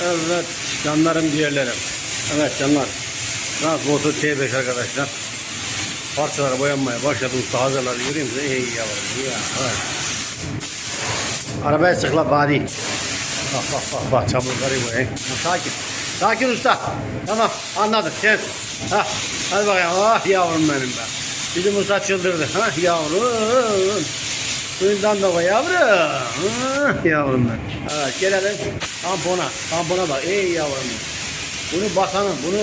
Evet canlarım diğerlerim. Evet canlar. Nasıl motor T5 arkadaşlar. Parçalar boyanmaya başladı. Usta hazırladı. Görüyor musun? İyi yavrum. Ya, evet. Arabaya sıkla bari. Bak bak bak bak çamurları he. Sakin. Sakin usta. Tamam anladık. Sen. Ha, hadi bakayım. Ah yavrum benim be. Bizim usta çıldırdı. Ha yavrum. Suyundan da koy yavrum. Ah yavrum ben. Evet gelelim tampona. Tampona bak. Ey yavrum. Bunu bakanın bunu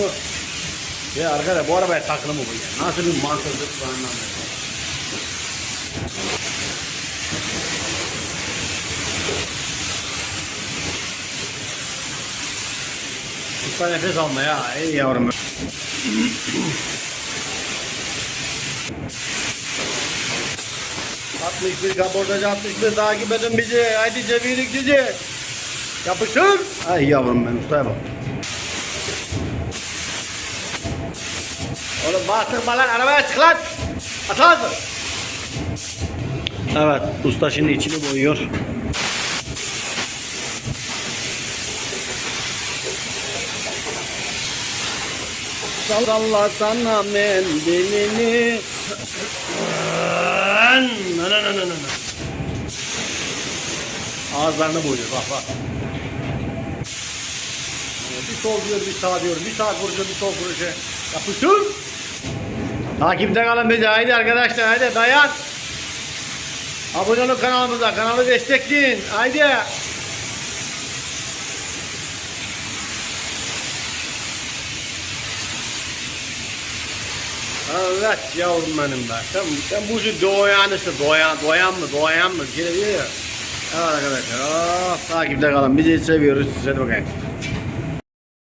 ya arkadaşlar bu arabaya takılı mı bu ya? Nasıl bir mantıksız bu anlamda? Usta nefes alma ya. Ey yavrum. Atmış bir kaportacı atmış bir takip edin bizi. Haydi cebirik cici. Yapıştır. Ay yavrum ben ustaya bak. Oğlum bastırma lan arabaya çık lan. At ağzı. Evet usta şimdi içini boyuyor. Salla sana mendilini. Ağızlarını boyuyor bak bak. Bir sol diyor bir sağ diyor. Bir sağ vuruşu bir sol vuruşu. Yapıştır. Takipte kalın bize. Haydi arkadaşlar haydi dayan. Abone olun kanalımıza. Kanalı destekleyin. Haydi. Evet yavrum benim be. Sen, sen bu işin doğayanısın. Doğayan, doğayan mı? Doğayan mı? Diyor ya. Evet arkadaşlar. Oh, takipte kalın. Bizi seviyoruz. Hadi bakayım.